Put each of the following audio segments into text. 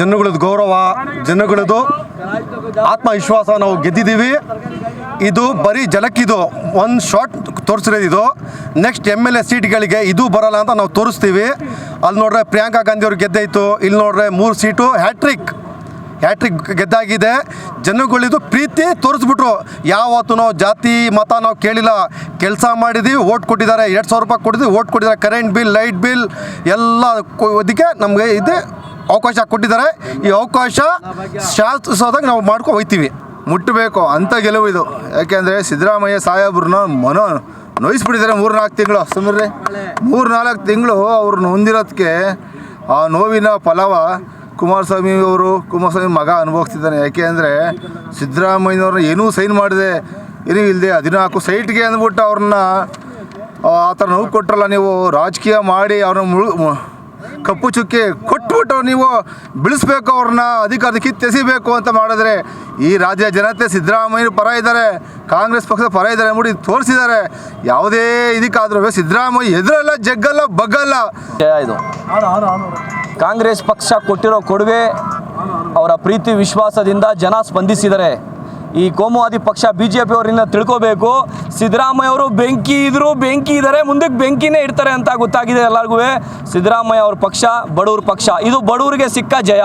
ಜನಗಳದ್ದು ಗೌರವ, ಜನಗಳದ್ದು ಆತ್ಮವಿಶ್ವಾಸ ನಾವು ಗೆದ್ದಿದ್ದೀವಿ. ಇದು ಬರೀ ಜಲಕ್ಕಿದು ಒಂದು ಶಾರ್ಟ್ ತೋರಿಸಿರೋದು ಇದು. ನೆಕ್ಸ್ಟ್ ಎಂ ಎಲ್ ಎ ಸೀಟ್ಗಳಿಗೆ ಇದು ಬರಲ್ಲ ಅಂತ ನಾವು ತೋರಿಸ್ತೀವಿ. ಅಲ್ಲಿ ನೋಡ್ರೆ ಪ್ರಿಯಾಂಕಾ ಗಾಂಧಿ ಅವ್ರು ಗೆದ್ದಾಯಿತು ಇಲ್ಲಿ ನೋಡ್ರೆ ಮೂರು ಸೀಟು ಹ್ಯಾಟ್ರಿಕ್ ಹ್ಯಾಟ್ರಿಕ್ ಗೆದ್ದಾಗಿದೆ. ಜನಗಳಿದು ಪ್ರೀತಿ ತೋರಿಸ್ಬಿಟ್ರು. ಯಾವತ್ತು ನಾವು ಜಾತಿ, ಮತ ನಾವು ಕೇಳಿಲ್ಲ. ಕೆಲಸ ಮಾಡಿದ್ದೀವಿ ಓಟ್ ಕೊಟ್ಟಿದ್ದಾರೆ. ಎರಡು ಸಾವಿರ ರೂಪಾಯಿ ಕೊಟ್ಟಿದ್ದೀವಿ ಓಟ್ ಕೊಟ್ಟಿದ್ದಾರೆ. ಕರೆಂಟ್ ಬಿಲ್ ಲೈಟ್ ಬಿಲ್ ಎಲ್ಲ ಅದಕ್ಕೆ ನಮಗೆ ಇದು. ಅವಕಾಶ ಕೊಟ್ಟಿದ್ದಾರೆ. ಈ ಅವಕಾಶ ಶಾಸ್ತ್ರಿಸೋದಾಗ ನಾವು ಮಾಡ್ಕೊ ಹೋಗ್ತೀವಿ. ಮುಟ್ಟಬೇಕು ಅಂತ ಗೆಲುವು ಇದು. ಯಾಕೆಂದರೆ ಸಿದ್ದರಾಮಯ್ಯ, ಸಾಹೇಬ್ರನ್ನ ಮನೋ ನೋಯಿಸ್ಬಿಟ್ಟಿದ್ದಾರೆ ಮೂರು ನಾಲ್ಕು ತಿಂಗಳು. ಸುಮ್ಮನೆ ಮೂರು ನಾಲ್ಕು ತಿಂಗಳು ಅವ್ರನ್ನ ಹೊಂದಿರೋದಕ್ಕೆ ಆ ನೋವಿನ ಫಲವ ಕುಮಾರಸ್ವಾಮಿ ಅವರು, ಕುಮಾರಸ್ವಾಮಿ ಮಗ ಅನುಭವಿಸ್ತಿದ್ದಾನೆ. ಯಾಕೆ ಅಂದರೆ ಸಿದ್ದರಾಮಯ್ಯನವ್ರನ್ನ ಏನೂ ಸೈನ್ ಮಾಡಿದೆ ಏನೂ ಇಲ್ಲದೆ ಹದಿನಾಲ್ಕು ಸೈಟ್ಗೆ ಅಂದ್ಬಿಟ್ಟು ಅವ್ರನ್ನ, ಆ ಥರ ನೋವು ಕೊಟ್ಟರಲ್ಲ ನೀವು. ರಾಜಕೀಯ ಮಾಡಿ ಅವ್ರನ್ನ ಮುಳು ಕಪ್ಪು ಚುಕ್ಕಿ ಕೊಟ್ಬಿಟ್ಟು ನೀವು ಬಿಳಿಸ್ಬೇಕು ಅವ್ರನ್ನ ಅಧಿಕಾರದ ಕಿತ್ತೆಸಿಬೇಕು ಅಂತ ಮಾಡಿದ್ರೆ ಈ ರಾಜ್ಯ ಜನತೆ ಸಿದ್ದರಾಮಯ್ಯ ಪರ ಇದ್ದಾರೆ, ಕಾಂಗ್ರೆಸ್ ಪಕ್ಷದ ಪರ ಇದ್ದಾರೆ ಮುಡಿ ತೋರಿಸಿದ್ದಾರೆ. ಯಾವುದೇ ಇದಕ್ಕಾದ್ರೂ ಸಿದ್ದರಾಮಯ್ಯ ಎದುರಲ್ಲ, ಜಗ್ಗಲ್ಲ, ಬಗ್ಗಲ್ಲ. ಇದು. ಕಾಂಗ್ರೆಸ್ ಪಕ್ಷ ಕೊಟ್ಟಿರೋ ಕೊಡುಗೆ ಅವರ ಪ್ರೀತಿ, ವಿಶ್ವಾಸದಿಂದ ಜನ ಸ್ಪಂದಿಸಿದ್ದಾರೆ ಈ ಕೋಮುವಾದಿ ಪಕ್ಷ ಬಿ ಜೆ ತಿಳ್ಕೋಬೇಕು. ಸಿದ್ದರಾಮಯ್ಯ ಅವರು ಬೆಂಕಿ ಇದ್ರು, ಬೆಂಕಿ ಇದ್ದಾರೆ ಮುಂದಕ್ಕೆ ಬೆಂಕಿನೇ ಇಡ್ತಾರೆ ಅಂತ ಗೊತ್ತಾಗಿದೆ ಎಲ್ಲರಿಗೂ. ಸಿದ್ದರಾಮಯ್ಯ ಅವ್ರ ಪಕ್ಷ, ಬಡವ್ರ ಪಕ್ಷ. ಇದು ಬಡವರಿಗೆ ಸಿಕ್ಕ ಜಯ.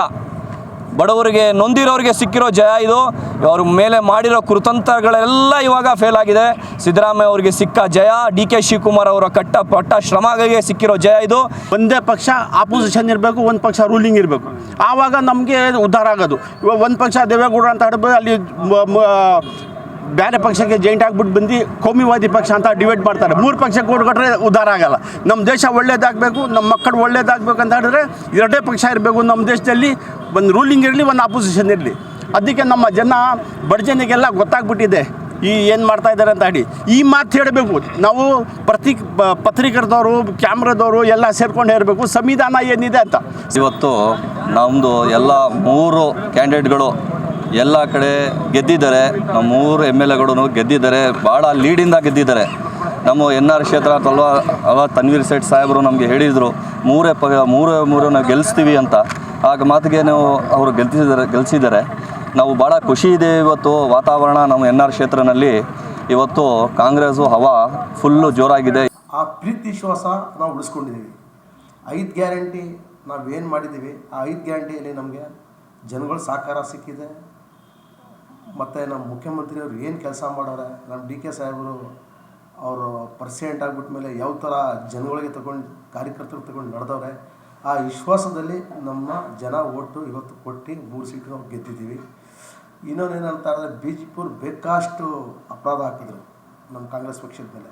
ಬಡವರಿಗೆ ನೊಂದಿರೋರಿಗೆ ಸಿಕ್ಕಿರೋ ಜಯ ಇದು. ಅವ್ರ ಮೇಲೆ ಮಾಡಿರೋ ಕೃತಂತ್ರಗಳೆಲ್ಲ ಇವಾಗ ಫೇಲ್ ಆಗಿದೆ. ಸಿದ್ದರಾಮಯ್ಯ ಅವರಿಗೆ ಸಿಕ್ಕ ಜಯ. ಡಿ ಕೆ ಶಿವಕುಮಾರ್ ಅವರ ಕಟ್ಟ ಪಟ್ಟ ಶ್ರಮಗಳಿಗೆ ಸಿಕ್ಕಿರೋ ಜಯ ಇದು. ಒಂದೇ ಪಕ್ಷ ಆಪೋಸಿಷನ್ ಇರಬೇಕು, ಒಂದು ಪಕ್ಷ ರೂಲಿಂಗ್ ಇರಬೇಕು. ಆವಾಗ ನಮಗೆ ಉದ್ಧಾರ ಆಗೋದು. ಇವಾಗ ಒಂದು ಪಕ್ಷ ದೇವೇಗೌಡ ಅಂತ ಹಿಡ್ಬೋದು ಅಲ್ಲಿ ಬೇರೆ ಪಕ್ಷಕ್ಕೆ ಜಾಯಿಂಟ್ ಆಗ್ಬಿಟ್ಟು ಬಂದು, ಕೋಮಿವಾದಿ ಪಕ್ಷ ಅಂತ ಡಿವೈಡ್ ಮಾಡ್ತಾರೆ. ಮೂರು ಪಕ್ಷಕ್ಕೆ ಕೊಟ್ಕೊಟ್ರೆ ಉದ್ಧಾರ ಆಗಲ್ಲ. ನಮ್ಮ ದೇಶ ಒಳ್ಳೇದಾಗಬೇಕು ನಮ್ಮ ಮಕ್ಕಳು ಒಳ್ಳೇದಾಗಬೇಕು ಅಂತ ಹೇಳಿದ್ರೆ ಎರಡೇ ಪಕ್ಷ ಇರಬೇಕು. ನಮ್ಮ ದೇಶದಲ್ಲಿ ಒಂದು ರೂಲಿಂಗ್ ಇರಲಿ, ಒಂದು ಆಪೋಸಿಷನ್ ಇರಲಿ. ಅದಕ್ಕೆ ನಮ್ಮ ಜನ ಬಡ ಜನಕ್ಕೆಲ್ಲ ಗೊತ್ತಾಗ್ಬಿಟ್ಟಿದೆ. ಈ ಏನು ಮಾಡ್ತಾ ಇದ್ದಾರೆ ಅಂತ ಹೇಳಿ. ಈ ಮಾತು ಹೇಳಬೇಕು. ನಾವು ಪ್ರತಿ ಪತ್ರಿಕರದವರು, ಕ್ಯಾಮ್ರಾದವರು ಎಲ್ಲ ಸೇರ್ಕೊಂಡು ಹೇಳಬೇಕು. ಸಂವಿಧಾನ ಏನಿದೆ ಅಂತ. ಇವತ್ತು ನಮ್ಮದು ಎಲ್ಲ ಮೂರು ಕ್ಯಾಂಡಿಡೇಟ್ಗಳು ಎಲ್ಲ ಕಡೆ ಗೆದ್ದಿದ್ದಾರೆ. ನಮ್ಮ ಮೂರು ಎಂ ಎಲ್ ಎಗಳು ಗೆದ್ದಿದ್ದಾರೆ. ಭಾಳ ಲೀಡಿಂದ ಗೆದ್ದಿದ್ದಾರೆ. ನಮ್ಮ ಎನ್ ಆರ್ ಕ್ಷೇತ್ರ ಅಲ್ವಾ ಅವ ತನ್ವೀರ್ ಸೇಠ್ ಸಾಹೇಬರು ನಮಗೆ ಹೇಳಿದರು, ಮೂರೇ ಪ, ಮೂರೇ ಮೂರು ನಾವು ಗೆಲ್ಲಿಸ್ತೀವಿ ಅಂತ. ಆಗ ಮಾತಿಗೆ ನಾವು ಅವರು ಗೆಲ್ತಿದ್ದಾರೆ ಗೆಲ್ಸಿದ್ದಾರೆ. ನಾವು ಭಾಳ ಖುಷಿ ಇದೆ ಇವತ್ತು ವಾತಾವರಣ ನಮ್ಮ ಎನ್ ಆರ್ ಕ್ಷೇತ್ರನಲ್ಲಿ. ಇವತ್ತು ಕಾಂಗ್ರೆಸ್ಸು ಹವಾ ಫುಲ್ಲು ಜೋರಾಗಿದೆ. ಆ ಪ್ರೀತಿ ವಿಶ್ವಾಸ ನಾವು ಉಳಿಸ್ಕೊಂಡಿದ್ದೀವಿ. ಐದು ಗ್ಯಾರಂಟಿ ನಾವೇನು ಮಾಡಿದ್ದೀವಿ, ಆ ಐದು ಗ್ಯಾರಂಟಿಯಲ್ಲಿ ನಮಗೆ ಜನಗಳ ಸಹಕಾರ ಸಿಕ್ಕಿದೆ. ಮತ್ತು ನಮ್ಮ ಮುಖ್ಯಮಂತ್ರಿಯವರು ಏನು ಕೆಲಸ ಮಾಡಾರೆ, ನಮ್ಮ ಡಿ ಕೆ ಸಾಹೇಬರು ಅವರು ಪರ್ಸೆಂಟ್ ಆಗಿಬಿಟ್ಮೇಲೆ ಯಾವ ಥರ ಜನಗಳಿಗೆ ತಗೊಂಡು, ಕಾರ್ಯಕರ್ತರು ತಗೊಂಡು ನಡೆದವ್ರೆ, ಆ ವಿಶ್ವಾಸದಲ್ಲಿ ನಮ್ಮ ಜನ ಓಟು ಇವತ್ತು ಕೊಟ್ಟು ಮೂರು ಸೀಟು ನಾವು ಗೆದ್ದಿದ್ದೀವಿ. ಏನಂತಾರೆ ಬಿ ಜೆ ಪಿಯವ್ರು ಬೇಕಾಷ್ಟು ಅಪರಾಧ ಹಾಕಿದ್ರು ನಮ್ಮ ಕಾಂಗ್ರೆಸ್ ಪಕ್ಷದ ಮೇಲೆ.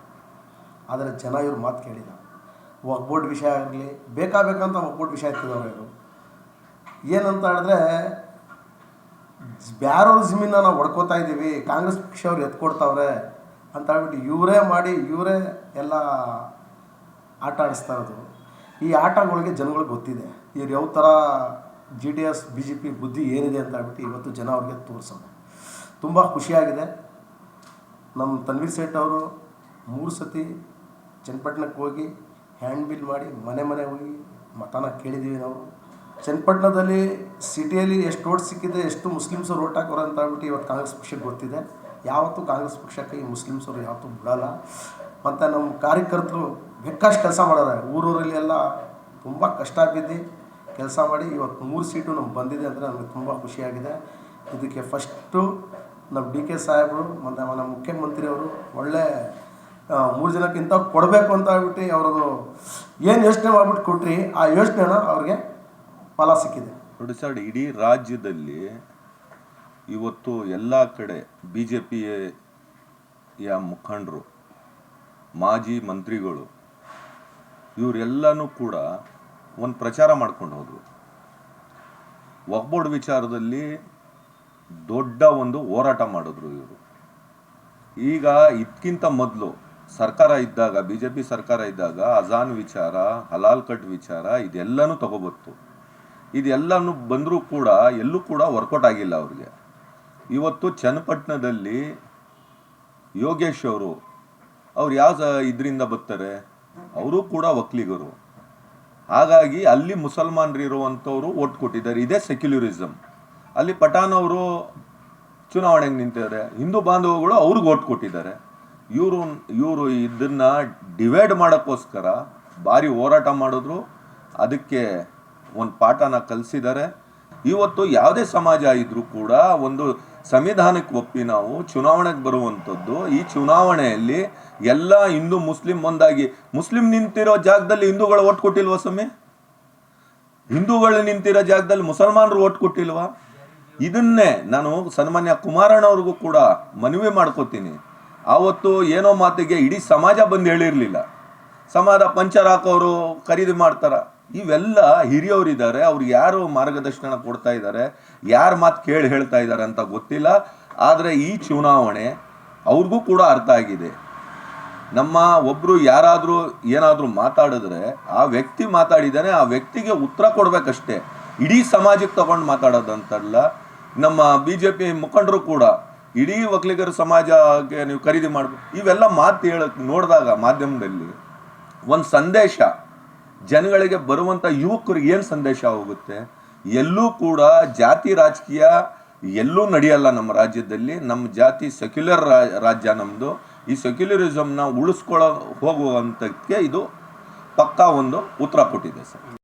ಆದರೆ ಜನ ಇವ್ರ ಮಾತು ಕೇಳಿಲ್ಲ. ಒಗ್ಬೋಟ್ ವಿಷಯ ಆಗಲಿ ಬೇಕಾಬೇಕಂತ ಒಗ್ಬೋಟ್ ವಿಷಯ ಎತ್ತಿದವ್ರು ಇವರು. ಏನಂತ ಹೇಳಿದ್ರೆ ಬ್ಯಾರವ್ರ ಜಮೀನ ನಾವು ಹೊಡ್ಕೋತಾ ಇದ್ದೀವಿ ಕಾಂಗ್ರೆಸ್ ಪಕ್ಷವ್ರು ಎತ್ಕೊಡ್ತಾವ್ರೆ ಅಂತ ಹೇಳ್ಬಿಟ್ಟು ಇವರೇ ಮಾಡಿ, ಇವರೇ ಎಲ್ಲ ಆಟ ಆಡಿಸ್ತಾ ಇರೋದು. ಈ ಆಟಗಳಿಗೆ ಜನಗಳಿಗೆ ಗೊತ್ತಿದೆ. ಇವ್ರು ಯಾವ ಥರ G D S B J P ಬುದ್ಧಿ ಏನಿದೆ ಅಂತ ಹೇಳ್ಬಿಟ್ಟು ಇವತ್ತು ಜನ ಅವ್ರಿಗೆ ತೋರಿಸೋದು. ತುಂಬ ಖುಷಿಯಾಗಿದೆ. ನಮ್ಮ ತನ್ವೀರ್ ಸೇಟ್ ಅವರು ಮೂರು ಸತಿ ಚನ್ನಪಟ್ಟಣಕ್ಕೆ ಹೋಗಿ ಹ್ಯಾಂಡ್ ಬಿಲ್ ಮಾಡಿ ಮನೆ ಮನೆ ಹೋಗಿ ಮತನ ಕೇಳಿದ್ದೀವಿ ನಾವು. ಚನ್ನಪಟ್ಟಣದಲ್ಲಿ ಸಿಟಿಯಲ್ಲಿ ಎಷ್ಟು ಓಟ್ ಸಿಕ್ಕಿದೆ, ಎಷ್ಟು ಮುಸ್ಲಿಮ್ಸರು ಓಟ್ ಹಾಕೋರು ಅಂತ ಹೇಳ್ಬಿಟ್ಟು ಇವತ್ತು ಕಾಂಗ್ರೆಸ್ ಪಕ್ಷಕ್ಕೆ ಗೊತ್ತಿದೆ. ಯಾವತ್ತೂ ಕಾಂಗ್ರೆಸ್ ಪಕ್ಷಕ್ಕೆ ಈ ಮುಸ್ಲಿಮ್ಸರು ಯಾವತ್ತೂ ಬಿಡೋಲ್ಲ. ಮತ್ತು ನಮ್ಮ ಕಾರ್ಯಕರ್ತರು ಬೇಕಾಷ್ಟು ಕೆಲಸ ಮಾಡೋರೆ ಊರೂರಲ್ಲಿ ಎಲ್ಲ ತುಂಬ ಕಷ್ಟ ಬಿದ್ದು ಕೆಲಸ ಮಾಡಿ ಇವತ್ತು ಮೂರು ಸೀಟು ನಮ್ಗೆ ಬಂದಿದೆ ಅಂದರೆ ನಮಗೆ ತುಂಬ ಖುಷಿಯಾಗಿದೆ. ಇದಕ್ಕೆ ಫಸ್ಟು ನಮ್ಮ ಡಿ ಕೆ ಸಾಹೇಬರು, ಮತ್ತು ನಮ್ಮ ಮುಖ್ಯಮಂತ್ರಿಯವರು ಒಳ್ಳೆ ಮೂರು ಜನಕ್ಕಿಂತ ಕೊಡಬೇಕು ಅಂತ ಹೇಳ್ಬಿಟ್ಟು ಅವರದು ಏನು ಯೋಚನೆ ಮಾಡ್ಬಿಟ್ಟು ಕೊಟ್ರಿ, ಆ ಯೋಚನೆನ ಅವ್ರಿಗೆ ಫಲ ಸಿಕ್ಕಿದೆ. ನೋಡಿ ಸರ್, ಇಡೀ ರಾಜ್ಯದಲ್ಲಿ ಇವತ್ತು ಎಲ್ಲ ಕಡೆ ಬಿ ಜೆ ಪಿಯ ಮುಖಂಡರು, ಮಾಜಿ ಮಂತ್ರಿಗಳು, ಇವರೆಲ್ಲನೂ ಕೂಡ ಒಂದು ಪ್ರಚಾರ ಮಾಡ್ಕೊಂಡು ಹೋದರು. ವಕ್ಬೋರ್ಡ್ ವಿಚಾರದಲ್ಲಿ ದೊಡ್ಡ ಒಂದು ಹೋರಾಟ ಮಾಡಿದ್ರು ಇವರು. ಈಗ ಇದಕ್ಕಿಂತ ಮೊದಲು ಸರ್ಕಾರ ಇದ್ದಾಗ ಬಿ ಜೆ ಪಿ ಸರ್ಕಾರ ಇದ್ದಾಗ, ಅಜಾನ್ ವಿಚಾರ, ಹಲಾಲ್ ಕಟ್ ವಿಚಾರ, ಇದೆಲ್ಲನೂ ತಗೋಬತ್ತು. ಇದೆಲ್ಲನೂ ಬಂದರೂ ಕೂಡ ಎಲ್ಲೂ ಕೂಡ ವರ್ಕೌಟ್ ಆಗಿಲ್ಲ ಅವ್ರಿಗೆ. ಇವತ್ತು ಚನ್ನಪಟ್ಟಣದಲ್ಲಿ ಯೋಗೇಶ್ ಅವರು, ಅವ್ರು ಯಾವ ಇದರಿಂದ ಬರ್ತಾರೆ? ಅವರು ಕೂಡ ಒಕ್ಕಲಿಗರು ಹಾಗಾಗಿ ಅಲ್ಲಿ ಮುಸಲ್ಮಾನರು ಇರುವಂಥವ್ರು ಓಟ್ ಕೊಟ್ಟಿದ್ದಾರೆ. ಇದೇ ಸೆಕ್ಯುಲರಿಸಮ್ ಅಲ್ಲಿ ಪಠಾಣ್ ಅವರು ಚುನಾವಣೆಗೆ ನಿಂತಿದ್ದಾರೆ. ಹಿಂದೂ ಬಾಂಧವಗಳು ಅವ್ರಿಗೆ ಓಟ್ ಕೊಟ್ಟಿದ್ದಾರೆ. ಇವರು ಇವರು ಇದನ್ನು ಡಿವೈಡ್ ಮಾಡೋಕ್ಕೋಸ್ಕರ ಭಾರಿ ಹೋರಾಟ ಮಾಡಿದ್ರು. ಅದಕ್ಕೆ ಒಂದು ಪಾಠನ ಕಲಿಸಿದ್ದಾರೆ ಇವತ್ತು ಯಾವುದೇ ಸಮಾಜ ಇದ್ರೂ ಕೂಡ ಒಂದು ಸಂವಿಧಾನಕ್ಕೆ ಒಪ್ಪಿ ನಾವು ಚುನಾವಣೆಗೆ ಬರುವಂಥದ್ದು. ಈ ಚುನಾವಣೆಯಲ್ಲಿ ಎಲ್ಲ ಹಿಂದೂ ಮುಸ್ಲಿಂ ಒಂದಾಗಿ, ಮುಸ್ಲಿಂ ನಿಂತಿರೋ ಜಾಗದಲ್ಲಿ ಹಿಂದೂಗಳು ಓಟ್ ಕೊಟ್ಟಿಲ್ವಾ ಸ್ವಾಮಿ? ಹಿಂದೂಗಳು ನಿಂತಿರೋ ಜಾಗದಲ್ಲಿ ಮುಸಲ್ಮಾನರು ಓಟ್ ಕೊಟ್ಟಿಲ್ವಾ? ಇದನ್ನೇ ನಾನು ಸನ್ಮಾನ್ಯ ಕುಮಾರಣ್ಣವ್ರಿಗೂ ಕೂಡ ಮನವಿ ಮಾಡ್ಕೋತೀನಿ. ಆವತ್ತು ಏನೋ ಮಾತಿಗೆ ಇಡೀ ಸಮಾಜ ಬಂದು ಹೇಳಿರಲಿಲ್ಲ. ಸಮಾಜ ಪಂಚರ್ ಹಾಕೋರು ಖರೀದಿ ಮಾಡ್ತಾರ. ಇವೆಲ್ಲ ಹಿರಿಯವರಿದ್ದಾರೆ ಅವ್ರಿಗೆ ಯಾರು ಮಾರ್ಗದರ್ಶನ ಕೊಡ್ತಾ ಇದ್ದಾರೆ, ಯಾರು ಮಾತು ಕೇಳಿ ಹೇಳ್ತಾ ಇದ್ದಾರೆ ಅಂತ ಗೊತ್ತಿಲ್ಲ. ಆದರೆ ಈ ಚುನಾವಣೆ ಅವ್ರಿಗೂ ಕೂಡ ಅರ್ಥ ಆಗಿದೆ. ನಮ್ಮ ಒಬ್ಬರು ಯಾರಾದರೂ ಏನಾದರೂ ಮಾತಾಡಿದ್ರೆ ಆ ವ್ಯಕ್ತಿ ಮಾತಾಡಿದ್ದಾನೆ, ಆ ವ್ಯಕ್ತಿಗೆ ಉತ್ತರ ಕೊಡಬೇಕಷ್ಟೇ. ಇಡೀ ಸಮಾಜಕ್ಕೆ ತಗೊಂಡು ಮಾತಾಡೋದಂತಲ್ಲ. ನಮ್ಮ ಬಿ ಜೆ ಪಿ ಮುಖಂಡರು ಕೂಡ ಇಡೀ ಒಕ್ಕಲಿಗರ ಸಮಾಜಕ್ಕೆ ನೀವು ಖರೀದಿ ಮಾಡಬೇಕು ಇವೆಲ್ಲ ಮಾತು ಹೇಳಕ್ಕೆ ನೋಡಿದಾಗ ಮಾಧ್ಯಮದಲ್ಲಿ ಒಂದು ಸಂದೇಶ ಜನಗಳಿಗೆ ಬರುವಂಥ ಯುವಕರಿಗೆ ಏನು ಸಂದೇಶ ಹೋಗುತ್ತೆ? ಎಲ್ಲೂ ಕೂಡ ಜಾತಿ ರಾಜಕೀಯ ಎಲ್ಲೂ ನಡೆಯಲ್ಲ ನಮ್ಮ ರಾಜ್ಯದಲ್ಲಿ. ನಮ್ಮ ಜಾತಿ ಸೆಕ್ಯುಲರ್ ರಾಜ್ಯ ನಮ್ಮದು ಈ ಸೆಕ್ಯುಲರಿಸಮ್ನ ಉಳಿಸ್ಕೊಳ್ಳೋ ಹೋಗುವಂಥಕ್ಕೆ ಇದು ಪಕ್ಕಾ ಒಂದು ಉತ್ತರ ಕೊಟ್ಟಿದೆ ಸರ್.